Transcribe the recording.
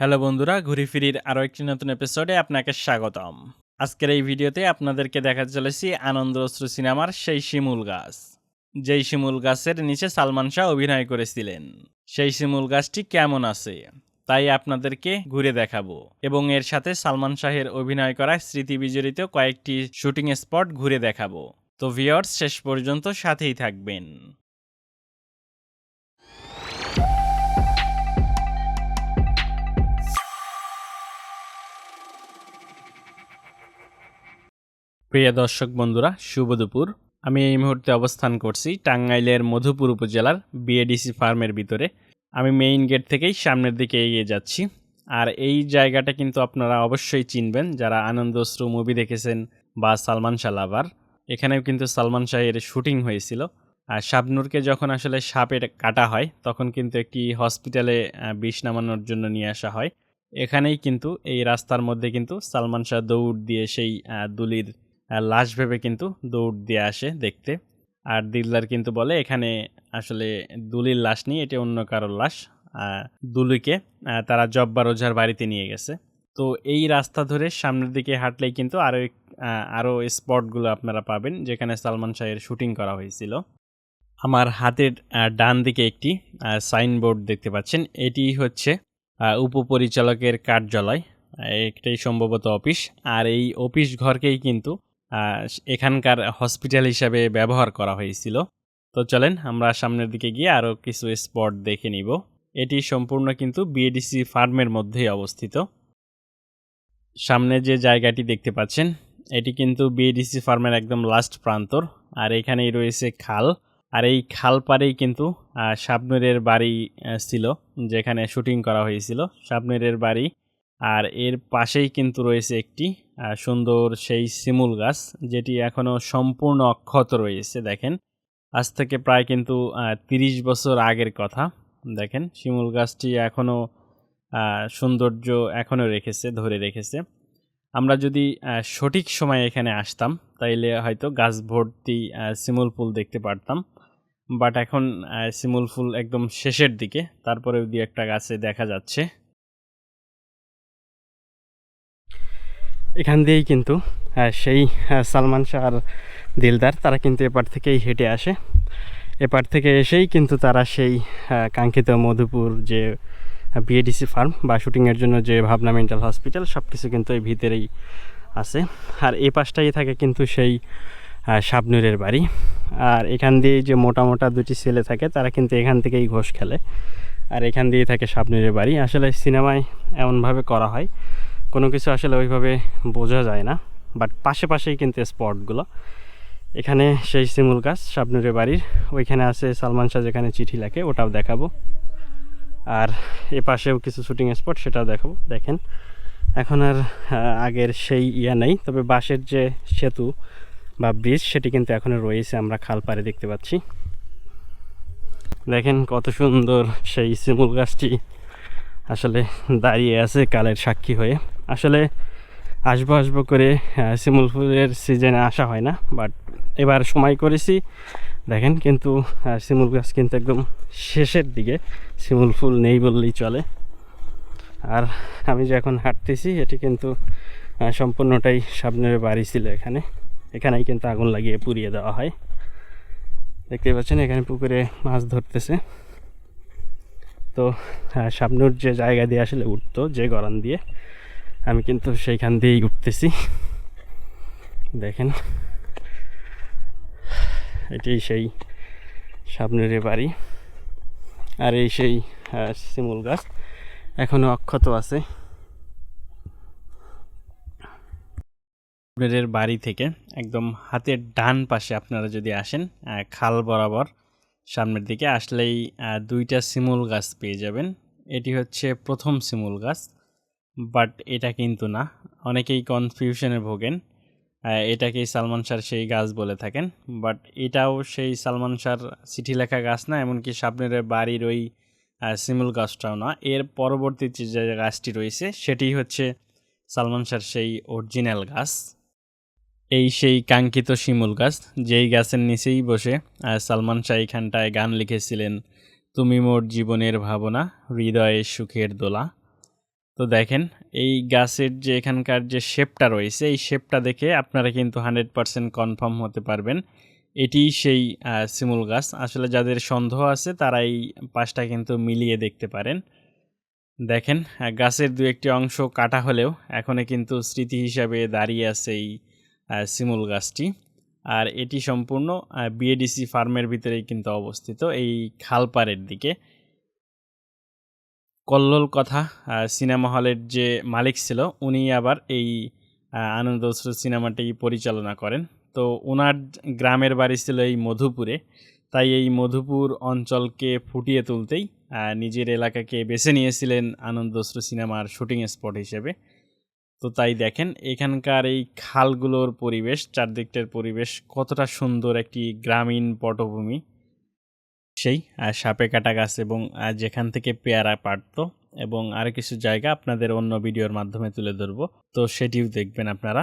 Hello বন্ধুরা, ঘুরি ফিরির আরও একটি নতুন এপিসোডে আপনাকে স্বাগতম। আজকের এই ভিডিওতে আপনাদেরকে দেখা চলেছি আনন্দ অশ্রু সিনেমার সেই শিমুল গাছ। যেই শিমুল গাছের নিচে সালমান শাহ অভিনয় করেছিলেন। সেই শিমুল গাছটি কেমন আছে, তাই আপনাদেরকে ঘুরে দেখাবো। এবং এর সাথে সালমান শাহের অভিনয় করা স্মৃতি বিজড়িত কয়েকটি শুটিং স্পট ঘুরে দেখাবো। তো ভিওর্স শেষ পর্যন্ত সাথেই থাকবেন। প্রিয় দর্শক বন্ধুরা, শুভ দুপুর। আমি এই মুহূর্তে অবস্থান করছি টাঙ্গাইলের মধুপুর উপজেলার বিএডিসি ফার্মের ভিতরে। আমি মেইন গেট থেকেই সামনের দিকে এগিয়ে যাচ্ছি। আর এই জায়গাটা কিন্তু আপনারা অবশ্যই চিনবেন, যারা আনন্দ অশ্রু মুভি দেখেছেন বা সালমান শাহ লাভার এখানেও কিন্তু সালমান শাহের শুটিং হয়েছিল। আর শাবনুরকে যখন আসলে সাপের কাটা হয়, তখন কিন্তু একটি হসপিটালে বিষ নামানোর জন্য নিয়ে আসা হয়। এখানেই কিন্তু এই রাস্তার মধ্যে কিন্তু সালমান শাহ দৌড় দিয়ে সেই দুলির লাশ ভেবে কিন্তু দৌড় দিয়ে আসে দেখতে। আর দিলদার কিন্তু বলে, এখানে আসলে দুলির লাশ নেই, এটি অন্য কারোর লাশ। দুলিকে তারা জব্বার ওঝার বাড়িতে নিয়ে গেছে। তো এই রাস্তা ধরে সামনের দিকে হাঁটলেই কিন্তু আরও আরও স্পটগুলো আপনারা পাবেন, যেখানে সালমান শাহের শুটিং করা হয়েছিল। আমার হাতের ডান দিকে একটি সাইনবোর্ড দেখতে পাচ্ছেন। এটি হচ্ছে উপপরিচালকের কার্যালয় একটাই সম্ভবত অফিস। আর এই অফিস ঘরকেই কিন্তু এখানকার হসপিটাল হিসাবে ব্যবহার করা হয়েছিল। তো চলেন আমরা সামনের দিকে গিয়ে আরও কিছু স্পট দেখে নিব। এটি সম্পূর্ণ কিন্তু বিএডিসি ফার্মের মধ্যেই অবস্থিত। সামনে যে জায়গাটি দেখতে পাচ্ছেন, এটি কিন্তু বিএডিসি ফার্মের একদম লাস্ট প্রান্তর। আর এখানেই রয়েছে খাল। আর এই খাল পাড়েই কিন্তু শাবনুরের বাড়ি ছিল, যেখানে শুটিং করা হয়েছিল। শাবনুরের বাড়ি আর এর পাশেই কিন্তু রয়েছে একটি সুন্দর সেই শিমুল গাছ, যেটি এখনও সম্পূর্ণ অক্ষত রয়েছে, দেখেন। আজ থেকে প্রায় কিন্তু তিরিশ বছর আগের কথা, দেখেন। শিমুল গাছটি এখনও সৌন্দর্য এখনও রেখেছে, ধরে রেখেছে। আমরা যদি সঠিক সময়ে এখানে আসতাম, তাইলে হয়তো গাছ ভর্তি শিমুল ফুল দেখতে পারতাম। বাট এখন শিমুল ফুল একদম শেষের দিকে, তারপরেও দুই একটা গাছে দেখা যাচ্ছে। এখান দিয়েই কিন্তু সেই সালমান শাহ আর দিলদার, তারা কিন্তু এপার থেকেই হেঁটে আসে। এপার থেকে এসেই কিন্তু তারা সেই কাঙ্ক্ষিত মধুপুর যে বিএডিসি ফার্ম বা শুটিংয়ের জন্য যে ভাবনা মেন্টাল হসপিটাল সব কিছু কিন্তু এই ভিতরেই আছে। আর এই পাশটাই থাকে কিন্তু সেই শাবনুরের বাড়ি। আর এখান দিয়ে যে মোটা মোটা দুটি ছেলে থাকে, তারা কিন্তু এখান থেকেই ঘোষ খেলে। আর এখান দিয়ে থাকে শাবনুরের বাড়ি। আসলে সিনেমায় এমনভাবে করা হয় কোনো কিছু আসলে ওইভাবে বোঝা যায় না বাট পাশে পাশেই কিন্তু স্পটগুলো এখানে সেই শিমুল গাছ, শাবনুরের বাড়ির, ওইখানে আছে সালমান শাহ যেখানে চিঠি লেখে, ওটাও দেখাবো। আর এ পাশেও কিছু শুটিং স্পট সেটাও দেখাবো, দেখেন। এখন আর আগের সেই ইয়া নেই, তবে বাঁশের যে সেতু বা ব্রিজ সেটি কিন্তু এখনও রয়েছে, আমরা খাল পাড়ে দেখতে পাচ্ছি। দেখেন কত সুন্দর সেই শিমুল গাছটি আসলে দাঁড়িয়ে আছে কালের সাক্ষী হয়ে। আসলে আসব আসব করে শিমুল ফুলের সিজনে আসা হয় না বাট এবার সময় করেছি। দেখেন কিন্তু শিমুল গাছ কিন্তু একদম শেষের দিকে শিমুল ফুল নেই বললেই চলে। আর আমি যে এখন হাঁটতেছি, এটি কিন্তু সম্পূর্ণটাই সামনের বাড়ি ছিল এখানে। এখানেই কিন্তু আগুন লাগিয়ে পুড়িয়ে দেওয়া হয়। দেখতে পাচ্ছেন, এখানে পুকুরে মাছ ধরতেছে। তো শাবনুর যে জায়গা দিয়ে আসলে উঠতো, যে গরান দিয়ে আমি কিন্তু সেইখান দিয়েই উঠতেছি দেখেন। এটি সেই শাবনুরের বাড়ি। আর এই সেই শিমুল গাছ। এখনও অক্ষত আছে। আপনাদের বাড়ি থেকে একদম হাতের ডান পাশে আপনারা যদি আসেন খাল বরাবর সামনের দিকে, আসলেই দুইটা শিমুল গাছ পেয়ে যাবেন। এটি হচ্ছে প্রথম শিমুল গাছ। বাট এটা কিন্তু না। অনেকেই কনফিউশনে ভোগেন। এটাকেই সালমান শাহর সেই গাছ বলে থাকেন। বাট এটাও সেই সালমান শাহর চিঠি লেখা গাছ না, এমনকি সামনের বাড়ির ওই শিমুল গাছটাও না। এর পরবর্তী যে গাছটি রয়েছে, সেটি হচ্ছে সালমান শাহর সেই অরিজিনাল গাছ। এই সেই কাঙ্ক্ষিত শিমুল গাছ, যেই গাছের নিচেই বসে সালমান শাহ এখানটায় গান লিখেছিলেন, তুমি মোর জীবনের ভাবনা, হৃদয়ে সুখের দোলা। তো দেখেন, এই গাছের যে এখানকার যে শেপটা রয়েছে, এই শেপটা দেখে আপনারা কিন্তু হান্ড্রেড পারসেন্ট কনফার্ম হতে পারবেন। এটি সেই শিমুল গাছ। আসলে যাদের সন্দেহ আছে তারা এই পাশটা কিন্তু মিলিয়ে দেখতে পারেন। দেখেন গাছের দু একটি অংশ কাটা হলেও এখনও কিন্তু স্মৃতি হিসাবে দাঁড়িয়ে আছে এই শিমুল গাছটি। আর এটি সম্পূর্ণ বিএডিসি ফার্মের ভিতরেই কিন্তু অবস্থিত, এই খালপাড়ের দিকে। কল্লোল কথা সিনেমা হলের যে মালিক ছিল, উনি আবার এই আনন্দ অশ্রু সিনেমাটি পরিচালনা করেন। তো ওনার গ্রামের বাড়ি ছিল এই মধুপুরে। তাই এই মধুপুর অঞ্চলকে ফুটিয়ে তুলতেই নিজের এলাকাকে বেছে নিয়েছিলেন আনন্দ অশ্রু সিনেমার শুটিং স্পট হিসেবে। তো তাই দেখেন, এখানকার এই খালগুলোর পরিবেশ, চারদিকটার পরিবেশ কতটা সুন্দর একটি গ্রামীণ পটভূমি। সেই সাপে কাটা গাছ এবং যেখান থেকে পেয়ারা পারত এবং আরও কিছু জায়গা আপনাদের অন্য ভিডিওর মাধ্যমে তুলে ধরবো। তো সেটিও দেখবেন আপনারা।